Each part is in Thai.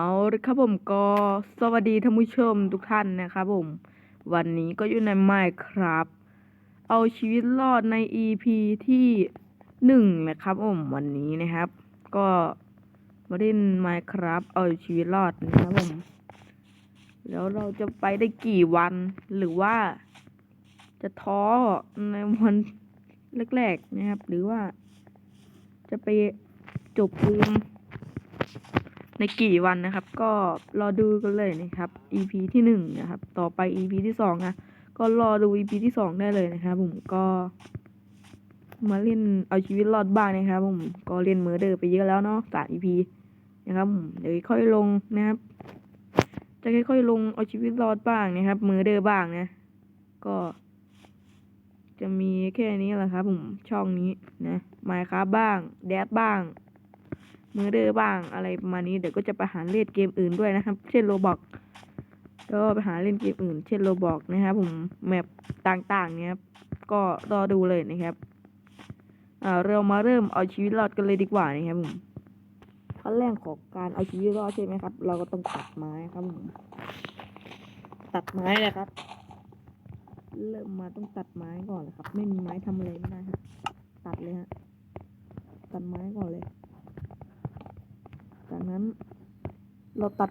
เอาละครับผมก็สวัสดีท่านผู้ชมทุกท่านนะครับผม วันนี้ก็อยู่ในไมค์ครับ เอาชีวิตรอดใน EP ที่หนึ่งนะครับผมวันนี้นะครับ ก็มาเล่นไมค์ครับ เอาชีวิตรอดนะครับผม แล้วเราจะไปได้กี่วันหรือว่า จะท้อในวันแรกๆนะครับ หรือว่า จะไปจบเกม ในกี่วันนะครับ ก็รอดูกันเลยนะครับ EP ที่หนึ่งนะครับ ต่อไป EP ที่สองนะก็รอดู EP ที่สองได้เลยนะครับผมก็มาเล่นเอาชีวิตรอดบ้างนะครับผมก็เล่นเมอร์เดอร์ไปเยอะแล้วเนาะสาม EP นะครับผมเดี๋ยวค่อยลงนะครับ จะค่อยๆลงเอาชีวิตรอดบ้างนะครับเมอร์เดอร์บ้างนะ ก็ จะมีแค่นี้แหละครับผมช่องนี้นะไมค์ครับบ้าง แดดบ้าง มือเดอร์บ้างอะไรประมาณนี้เดี๋ยวก็จะไปหาเล่นเกมอื่นด้วยนะครับ เช่นโรบอกก็ไปหาเล่นเกมอื่น เช่นโรบอกนะครับผมแมปต่างๆเนี่ยครับก็รอดูเลยนะครับอ่าเรามาเริ่มเอาชีวิตรอดกันเลยดีกว่านะครับผมขั้นแรกของการเอาชีวิตรอดใช่ไหมครับ เราก็ต้องตัดไม้ครับผมตัดไม้เลยครับ เริ่มมาต้องตัดไม้ก่อนเลยครับ ไม่มีไม้ทำอะไรไม่ได้ครับตัดเลยฮะตัดไม้ก่อนเลย จากนั้น เราตัด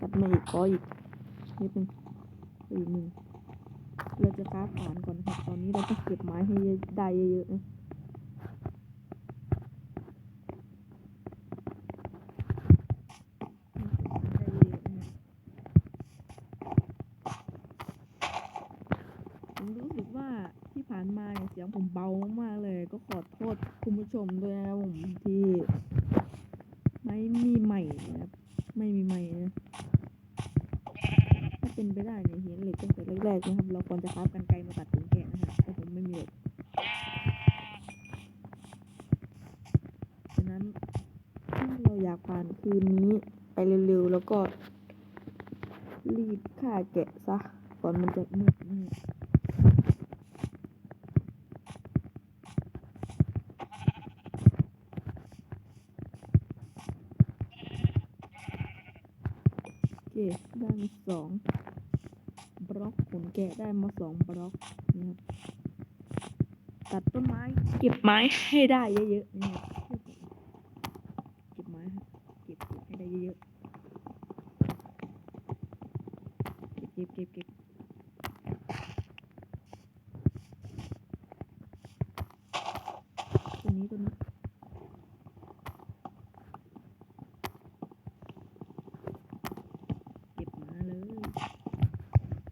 ตัดมาอีกขออีกนิดนึงอีกหนึ่งเราจะค้าฐานก่อนครับ ตอนนี้เราต้องเก็บไม้ให้เยอะได้เยอะๆนะได้เยอะๆนะผมรู้สึกว่าที่ผ่านมาเนี่ยเสียงผมเบามากๆเลย ก็ขอโทษคุณผู้ชมด้วยนะครับผมที่ ไม่มีใหม่นะครับ ไม่มีใหม่นะถ้าเป็นไปได้เนี่ยเห็นเหล็กตั้งแต่แรกๆนะครับ เราควรจะคราฟกันไกลมา ตัดถึงแกะนะครับแต่ผมไม่มีเหล็กฉะนั้นถ้าเราอยากผ่านคืนนี้ไปเร็วๆ แล้วก็ รีบฆ่าแกะซะก่อนมันจะมืดนี่โอเคได้มาสอง อกขนแกะได้มาสองบล็อกนะครับตัดต้นไม้เก็บไม้ให้ได้เยอะๆนะครับเก็บไม้ครับเก็บเก็บให้ได้เยอะๆ เก็บเก็บเก็บเก็บตัวนี้ตัวนี้ เก็บมาเลย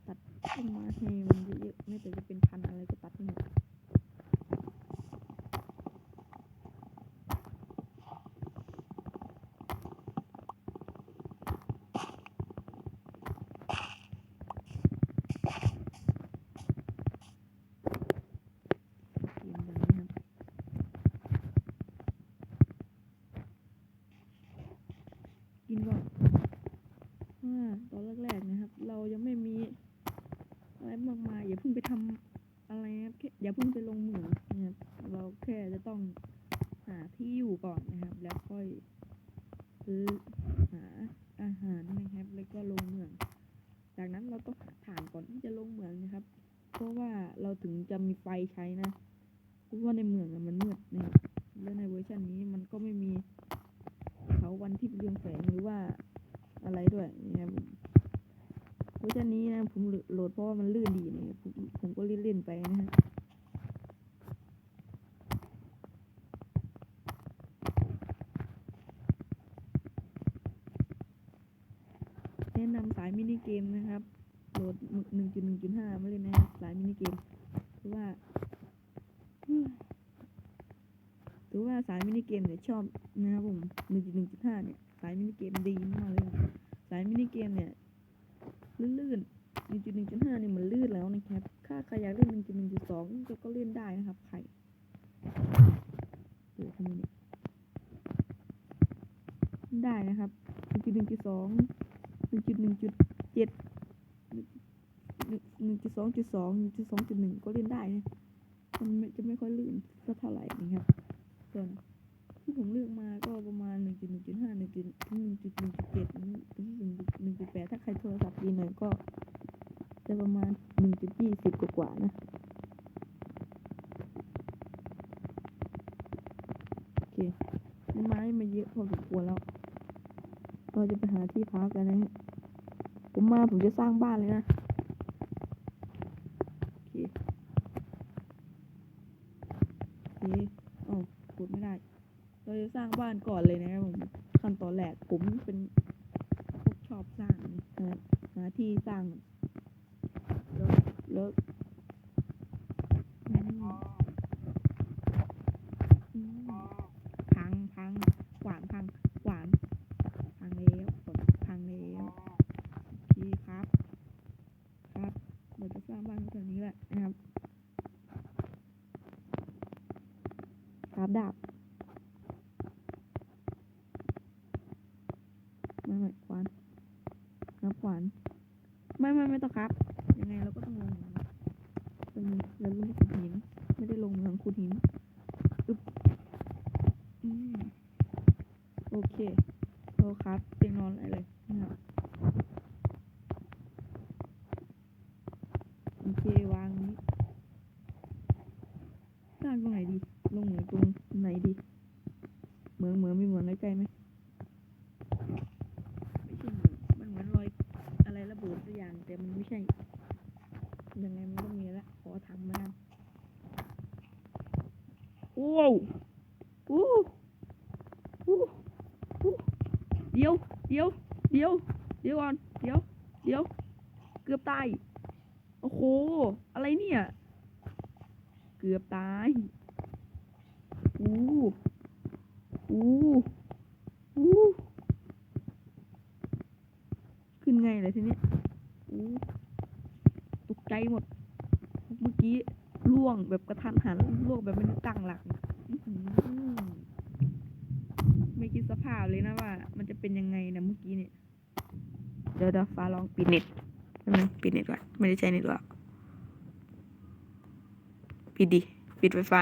ตัดต้นไม้ ให้มันเยอะๆไม่แต่จะเป็นพันอะไรก็ตัดให้หมดกินก่อนอ่าตอนแรกๆนะครับ เรายังไม่ ต้องหาที่อยู่ก่อนนะครับ แล้วค่อยซื้อหาอาหารนะครับ แล้วก็ลงเหมือง จากนั้นเราต้องหาฐานก่อนที่จะลงเหมืองนะครับ เพราะว่าเราถึงจะมีไฟใช้นะเพราะว่าในเหมืองอะมันมืดนะครับแล้วในเวอร์ชันนี้มันก็ไม่มีเขาวันที่เรืองแสงหรือว่า อะไรด้วยนะครับผมเวอร์ชันนี้นะผมโหลดเพราะว่ามันลื่นดีนะครับผมผมก็เล่นๆไปนะฮะแนะนำสายมินิเกม นะครับโหลดหนึ่งจุดหนึ่งจุดห้ามาเล่นนะครับสายมินิเกมเพราะว่าอืมถือว่าสายมินิเกมเนี่ยชอบนะครับผมหนึ่งจุดหนึ่งจุดห้าเนี่ยสายมินิเกมดีมากเลย สายมินิเกมเนี่ยลื่นๆ1.1.5เนี่ยมันลื่นแล้วนะครับถ้าใครอยากเล่น1.1.2ก็ก็เล่นได้นะครับใครเออทำไมเนี่ยเล่นได้นะครับ 1.1.2 1.1.7 1.2.2 1.2.1ก็เล่นได้นะมันจะไม่ค่อยลื่นสักเท่าไหร่นะครับส่วนที่ผมเลือกมาก็ประมาณ1.1.5 1.1จุดหนึ่งจุดห้าหนึ่งจุดหนึ่งจุดหนึ่งจุดเจ็ดถึงหนึ่งหนึ่งจุดแปดถ้าใครโทรศัพท์ดีหน่อยก็จะประมาณหนึ่งจุดยี่สิบกว่าๆนะโอเคได้ไม้มาเยอะพอสมควรแล้วเราจะไปหาที่พักกันนะฮะผมมาผมจะสร้างบ้านเลยนะ โอเค โอเคอ๋อกดไม่ได้ เราจะสร้างบ้าน ก่อนเลยนะครับผม ขั้นตอนแรกผมเป็นพวกชอบสร้างนะครับหาที่สร้าง แล้วแล้วอืมอืมพังพังขวานพังขวาน พังแล้วฝนพังแล้วโอเคครับ ครับเราจะสร้างบ้านแถวนี้แหละนะครับครับดาบไม่ไม่ขวานครับขวาน ไม่ไม่ไม่ต้องครับ ยังไงเราก็ต้องลงเหมืองตรงนี้เราลุ่มขุดหิน ไม่ได้ลงเหมืองขุดหินอึ๊บอืมโอเคโอครับเตียงนอนอะไรเลยนะครับโอเควางนี้สร้างตรงไหนดี ลงเหมืองตรงไหนดี เหมืองเหมืองมีเหมืองใกล้ๆไหมไม่ใช่เหมืองมันเหมือนรอย อะไรระเบิดสักอย่าง แต่มันไม่ใช่ ยังไงมันก็มีแล้วขอถังมาโอ้วโอ้โอ้โอ้เดี๋ยว เดี๋ยว เดี๋ยว เดี๋ยวก่อน เดี๋ยว เดี๋ยว เกือบตาย โอ้โห อะไรเนี่ย เกือบตายอู้อู้อู้ขึ้นไงเลยทีนี้ อู้ตกใจหมด เมื่อกี้ล่วงแบบกระทันหันล่วงแบบ ไม่ได้ตั้งหลักอื้อหือไม่คิดสภาพเลยนะว่า มันจะเป็นยังไงนะเมื่อกี้เนี่ย เดี๋ยวเดี๋ยวฟ้าลองปิดเน็ตใช่ไหมปิดเน็ตก่อนไม่ได้ใช้เน็ตก่อนปิดดิ ปิดไวไฟ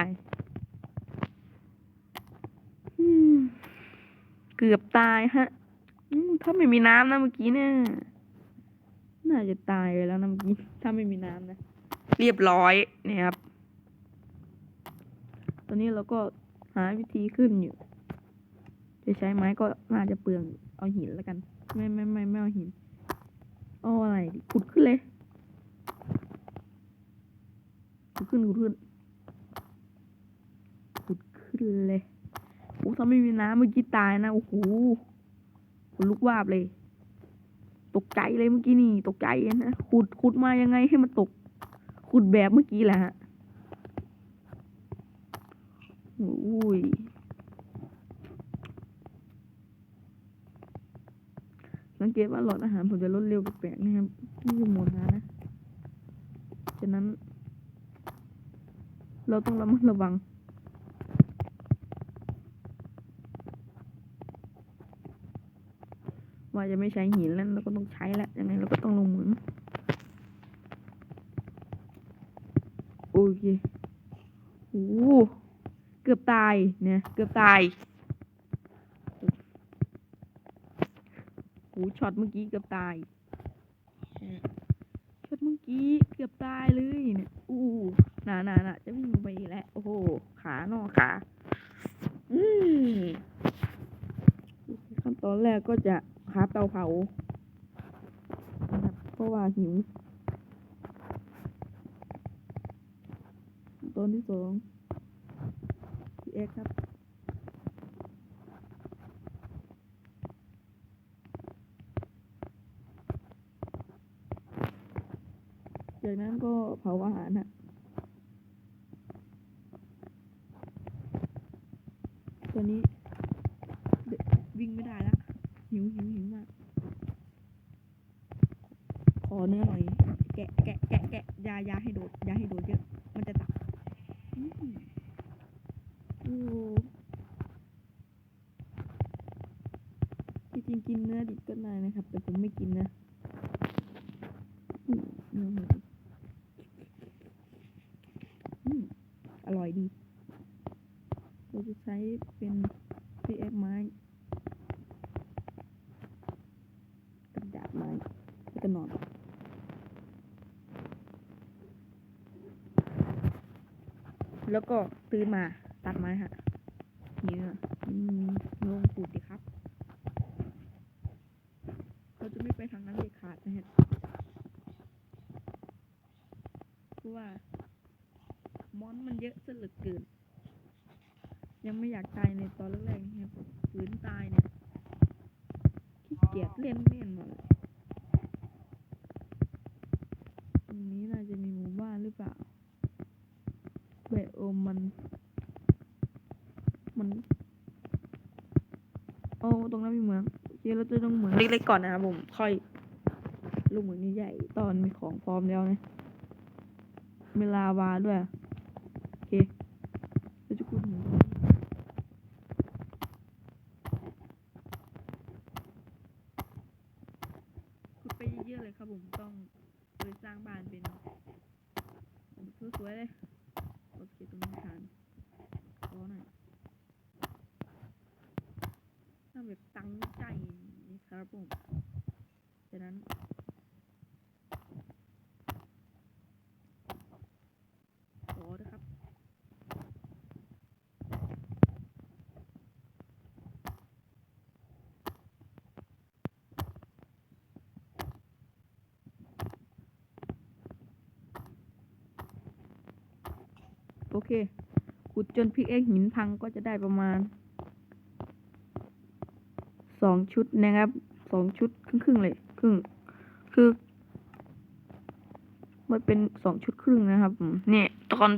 อืมเกือบตายฮะอืมถ้าไม่มีน้ำนะเมื่อกี้เนี่ย น่าจะตายไปแล้วนะเมื่อกี้ ถ้าไม่มีน้ำนะ เรียบร้อยเนี่ยครับ ตอนนี้เราก็หาวิธีขึ้นอยู่ จะใช้ไม้ก็น่าจะเปลืองเอาหินแล้วกัน ไม่ไม่ไม่ไม่เอาหินเอาอะไรขุดขึ้นเลยขุดขึ้นขุดขึ้นขุดขึ้นเลยโอ้ถ้าไม่มีน้ำเมื่อกี้ตายนะโอ้โหขนลุกวาบเลย ตกใจเลยเมื่อกี้นี่ ตกใจนะขุดขุดมายังไงให้มันตก ขุดแบบเมื่อกี้แหละฮะ อ้ยสังเกตว่าหลอดอาหารผมจะลดเร็วแปลกนะครับนี่คือโหมดนะนะ ฉะนั้น เราต้องระมัดระวัง ว่าจะไม่ใช้หินแล้วเราก็ต้องใช้แล้วยังไงเราก็ต้องลงเหมือโอเคโอ้ เกือบตายเนี่ยเกือบตายโอ้โหช็อตเมื่อกี้เกือบตายช็อตเมื่อกี้เกือบตายเลยเนี่ยอู้หนาหนาหนาจะวิ่งไปแล้วโอ้โหขาหนอขาอืมขั้นตอนแรกก็จะคาเตาเผานะครับเพราะว่าหิวตอนที่สอง พี่เอ็กซ์ครับ จากนั้นก็เผาอาหารฮะตัวนี้วิ่งไม่ได้และหิวหิวหิวมาก ขอเนื้อหน่อย แกะแกะแกะแกะยายาให้โดดยาให้โดดเยอะ มันจะตัก ที่จริงกินเนื้อดิบก็ได้นะครับ แต่ผมไม่กินนะอืมเนื้อหมูอืมอร่อยดี เราจะใช้เป็นพีแอคไม้ ไม้แล้วก็นอน แล้วก็ตื่นมา ตัดไม้ฮะเนื้ออืมลงปูดดิครับ เราจะไม่ไปทางนั้นเด็ดขาดนะฮะเพราะว่ามอนมันเยอะซะเลือเกิน ยังไม่อยากตายในตอนแรกๆนะครับฝืนตายเนี่ยขี้เกียจเล่นเล่นหมดตรงนี้น่าจะมีหมู่บ้านหรือเปล่าไบโอมันโอ้ ตรงนั้นมีเหมืองโอเคเราจะต้องเหมืองเล็กๆก่อนนะครับผม ค่อยลูกเหมืองใหญ่ๆตอนมีของพร้อมแล้วนะเวลาวาด้วย โอเคเราจะขุดเหมืองขุดไปเยอะๆเลยครับผมต้องเลยสร้างบ้านเป็นสวยๆเลยโอเคตรงนี้ฐานขอหน่อยทำแบบตั้งใจนะครับผมจากนั้น ขอนะครับ โอเค ขุดจนพิกเอ็กหินพังก็จะได้ประมาณสองชุดนะครับสองชุดครึ่งครึ่งๆเลยครึ่งคือมันเป็นสองชุดครึ่งนะครับเนี่ยตอน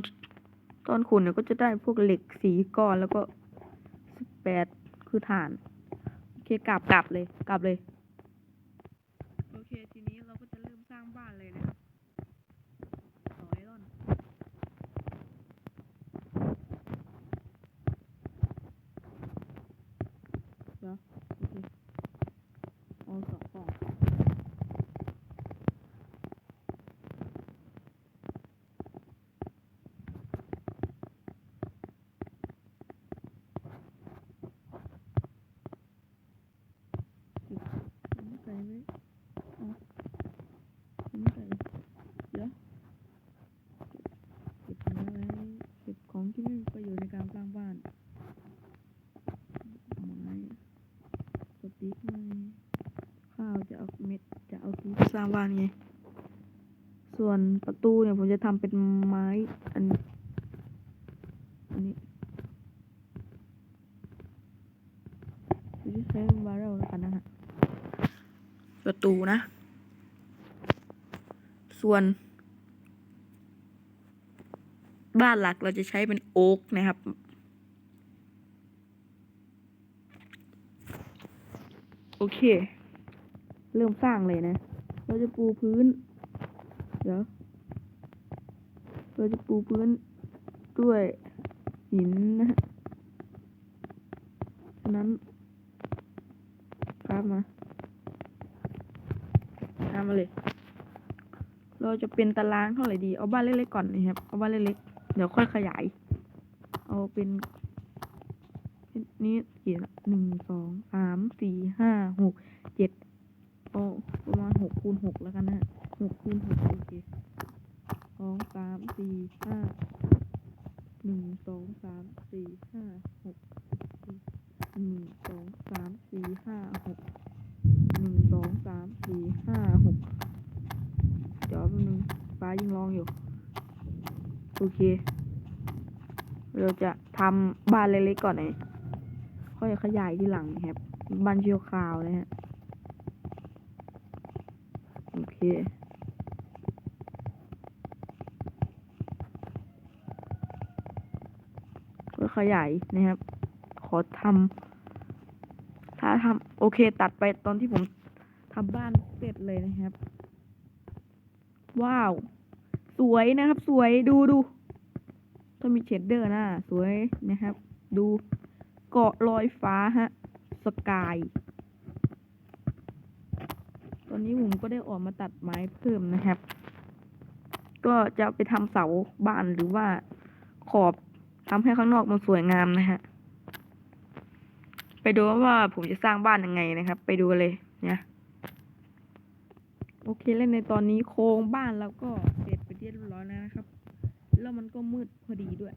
ตอนขุดเนี่ยก็จะได้พวกเหล็กสีก้อนแล้วก็สิบแปดคือฐาน โอเคกลับกลับเลยกลับเลย โอเค ทีนี้เราก็จะเริ่มสร้างบ้านเลยนะครับต่อไอรอน เดี๋ยวโอเคเอาสองกล่องอันนี้ใส่ไว้เอาอันนี้ใส่เดี๋ยวเก็บเก็บเนื้อไว้เก็บของที่ไม่มีประโยชน์ในการสร้างบ้าน ไม้สติ๊กไม้ข้าวจะเอาเม็ดจะเอาที่ส ร้างบ้านไง ส่วนประตูเนี่ยผมจะทำเป็นไม้อันอันนี้ใช้เป็นบาร์เรลกันนะฮะ ประตูนะ ส่วน บ้านหลักเราจะใช้เป็นโอ๊กนะครับ โอเค เริ่มสร้างเลยนะ เราจะปูพื้น เดี๋ยว เราจะปูพื้นด้วยหินนะฮะฉะนั้นกราบมาทำมาเลย เราจะเป็นตารางเท่าไหร่ดี เอาบ้านเล็กๆก่อนนะครับ เอาบ้านเล็กๆ เดี๋ยวค่อยขยาย เอาเป็นนี่กี่หนึ่งสองสามสี่ห้าหกเจ็ด เอาประมาณหกคูณหกแล้วกันนะหกคูณหกโอเคสองสามสี่ห้าหนึ่งสองสามสี่ห้าหกหนึ่งสองสามสี่ห้าหกหนึ่งสองสามสี่ห้าหกเดี๋ยวแป๊บนึงฟ้ายิงร้องอยู่ โอเค เราจะทำบ้านเล็กๆก่อนนะค่อยขยายที่หลังครับบ้านเชียวคราวนะฮะ โอเคค่อขยายนะครับ ขอทำถ้าทำโอเคตัดไปตอนที่ผมทำบ้านเสร็จเลยนะครับ ว้าว สวยนะครับ สวยดูดูถ้ามีเชดเดอร์นะสวยนะครับ ดูเกาะลอยฟ้าฮะ สกาย อนนี้ผมก็ได้ออกมาตัดไม้เพิ่มนะครับ ก็จะไปทำเสาบ้านหรือว่าขอบทำให้ข้างนอกมันสวยงามนะฮะ ไปดูว่าผมจะสร้างบ้านยังไงนะครับ ไปดูเลยเนี่ยโอเคแล้วในตอนนี้โครงบ้านเราก็เสร็จไปเรียบร้อยแล้วนะครับ แล้วมันก็มืดพอดีด้วย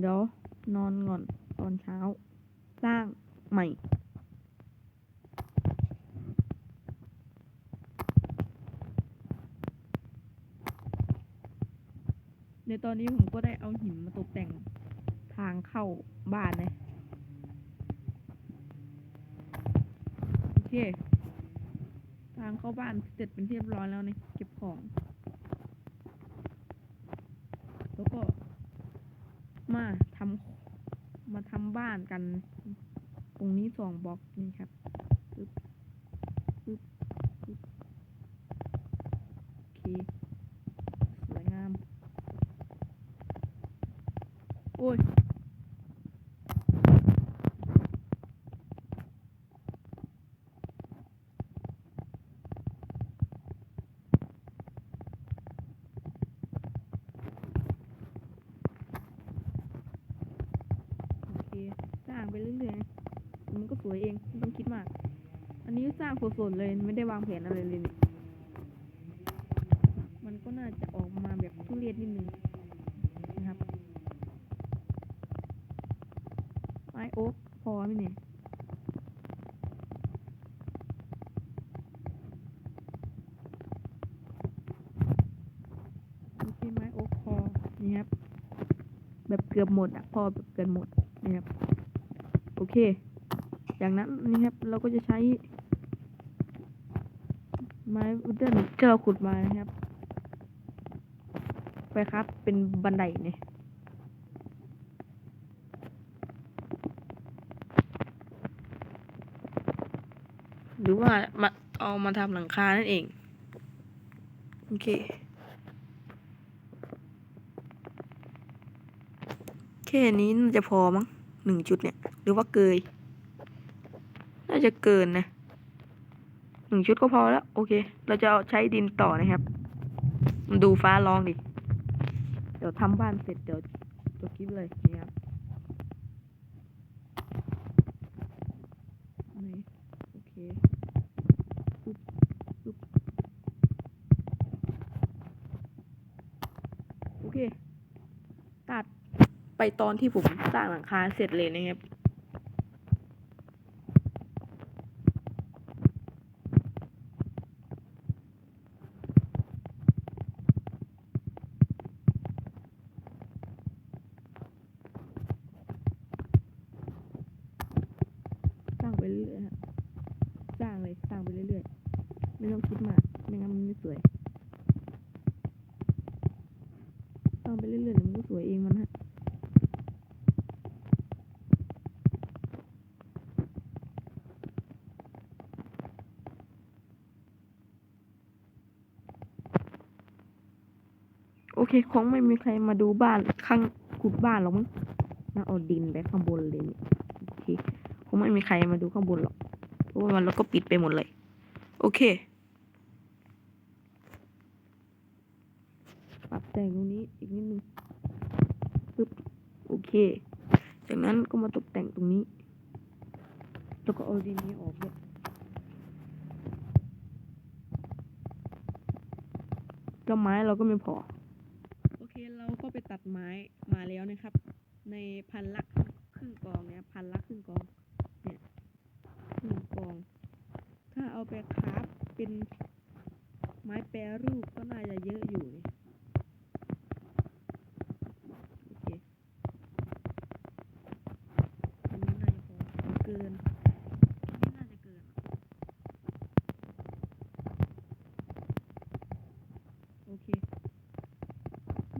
เดี๋ยวนอนก่อนตอนเช้า สร้างใหม่ ในตอนนี้ผมก็ได้เอาหินมาตกแต่งทางเข้าบ้านนะโอเค ทางเข้าบ้านเสร็จเป็นที่เรียบร้อยแล้วนี่เก็บของ แล้วก็ มาทำมาทำบ้านกัน ตรงนี้สองบล็อกนี่ครับปึ๊บปึ๊บโอเค สวยงาม โอ้ย โอเค สร้าง ไปเรื่อยๆมันก็สวยเองไม่ต้องคิดมาก อันนี้สร้างสดๆเลยไม่ได้วางแผนอะไรเลยนี่มันก็น่าจะออกมาแบบทุเรศนิดนึงนะครับไม้โอ๊กพอไหมเนี่ยโอเคไม้โอ๊กพอนี่ครับ แบบเกือบหมดอะพอแบบเกือบหมดนะครับ เคจากนั้นนี่ครับเราก็จะใช้ ไม้อุดเดิลที่เราขุดมานะครับ ไปครับเป็นบันไดเนี่ยหรือว่ามาเอามาทำหลังคานั่นเอง โอเคแค่นี้น่าจะพอมั้งหนึ่งจุดเนี่ย รือว่าเกย น่าจะเกินนะหนึ่งชุดก็พอแล้ว โอเค เราจะเอาใช้ดินต่อนะครับมาดูฟ้าร้องดิ เดี๋ยวทำบ้านเสร็จเดี๋ยวจบคลิปเลยนี่ครับโอเคปึ๊บปึ๊บโอเค ตัดไปตอนที่ผมสร้างหลังคาเสร็จเลยนะครับ สร้างไปเรื่อยๆฮะสร้างเลย สร้างไปเรื่อยๆ ไม่ต้องคิดมาก ไม่งั้นมันไม่สวย สร้างไปเรื่อยๆเดี๋ยวมันก็สวยเองมันฮะ โอเค คงไม่มีใครมาดูบ้านข้างขุดบ้านหรอกมั้งน่าเอาดินไปข้างบนเลยนี่โอเคคงไม่มีใครมาดูข้างบนหรอกเพราะว่ามันแล้วก็ปิดไปหมดเลย โอเค ปรับแต่งตรงนี้อีกนิดนึงปึ๊บโอเค จากนั้นก็มาตกแต่งตรงนี้ แล้วก็เอาดินนี้ออกด้วยแล้วไม้เราก็ไม่พอ ก็ไปตัดไม้มาแล้วนะครับ ในพันละครึ่งกองเนี่ยพันละครึ่งกองเนี่ยครึ่งกอง ถ้าเอาไปคราฟเป็นไม้แปรรูปก็น่าจะเยอะอยู่นี่ยอเคอันนี้น่าจะพอเอาเกินอันนี้น่าจะเกินอะโอเค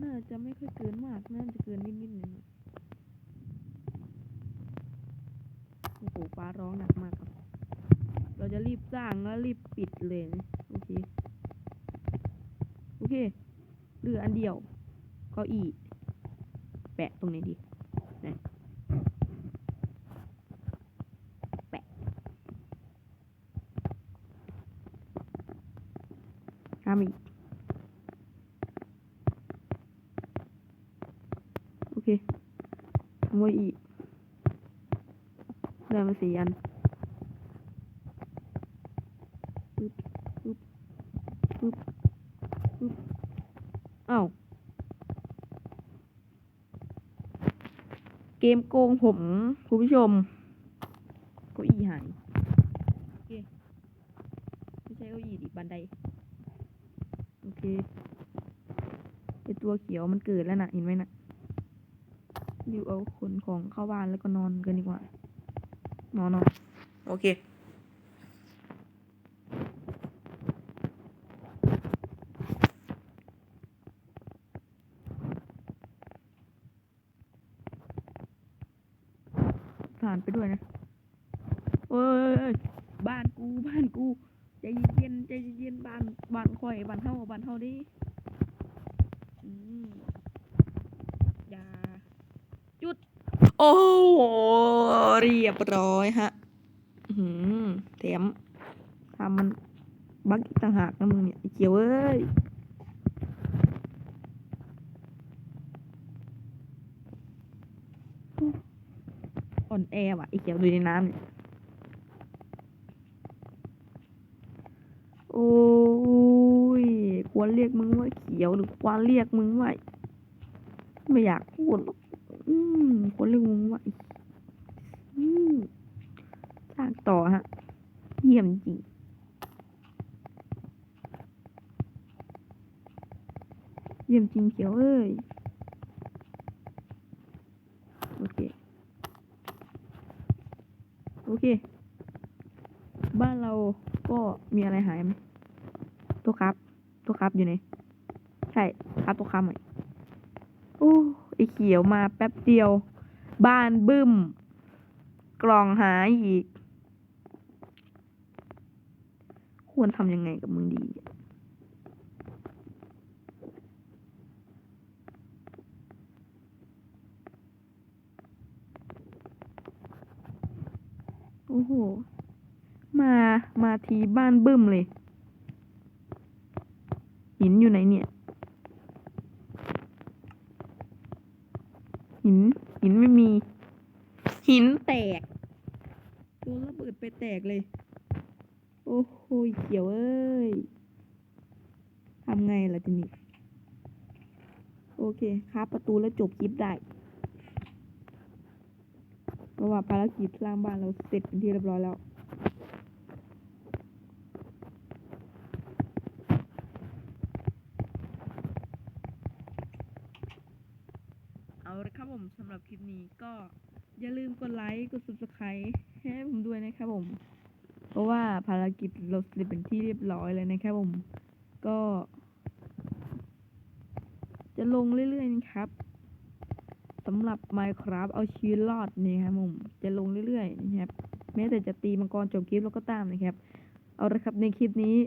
น่าจะไม่ค่อยเกินมาก น่าจะเกินนิดๆหน่อยๆโอ้โห ฟ้าร้องหนักมากครับ เราจะรีบสร้างแล้วรีบปิดเลยโอเค โอเคเหลืออันเดียวเก็อีแปะตรงนี้ดีนะแปะทำอีกโอเคทำไว้อีก เลยมันสี่อันอ้าวเกมโกงผมคุณผู้ชมเก้าอี้หายโอเคไม่ใช่เก้าอี้ดิบันไดโอเคไอตัวเขียวมันเกิดแล้วนะเห็นไหมนะดิวเอาขนของเข้าบ้านแล้วก็นอนกันดีกว่า นอนนอนโอเคผ่านไปด้วยนะเอ้ยบ้านกูบ้านกูใจเย็นใจเย็นบ้านบ้านข่อยบ้านเฮาบ้านเฮาดิอืมอย่าจุด โอ้ เรียบร้อยฮะหืมแถมทำมันบักต่างหากนะมึงเนี่ยเกียวเอ้ยอ่อนแอว่ะไอ้เขียวดูในน้ำเนี่ยโอ้ยควรเรียกมึงว่าเขียวหรือควรเรียกมึงว่าไม่อยากพูดหรอกอืมควรเรียกมึงว่าไอ้อืมสร้าง ต่อฮะ เยี่ยมจริงเยี่ยมจริงเขียวเอ้ย โอเค โอเค บ้านเราก็มีอะไรหายไหมตัวครับ ตัวครับอยู่ไหน ใช่ ครับตัวครับไหมโอ้ไอเขียวมาแป๊บเดียว บ้านบึ้ม กล่องหายอีก ควรทำยังไงกับมึงดีโอ้โห มา มาทีบ้านบึ้มเลย หินอยู่ไหนเนี่ย หิน หินไม่มี หินแตกโดนระเบิดไปแตกเลย อ้โหเขียวเอ้ยทำไงล่ะทีนี้โอเคครับประตูแล้วจบคลิปได้เพราะว่าภารกิจสร้างบ้านเราเสร็จเป็นที่เรียบร้อยแล้วเอาละครับผมสำหรับคลิปนี้ก็อย่าลืมกดไลค์ กด subscribe ให้ผมด้วยนะครับผม เพราะว่าภารกิจเราเสร็จเป็นที่เรียบร้อยเลยนะครับผม ก็ จะลงเรื่อยๆนะครับสำหรับ Minecraft เอาชีวิตรอดนี่ครับผม จะลงเรื่อยๆนะครับ แม้แต่จะตีมังกรจบคลิปแล้วก็ตามนะครับ เอาละครับในคลิปนี้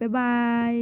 บ๊ายบาย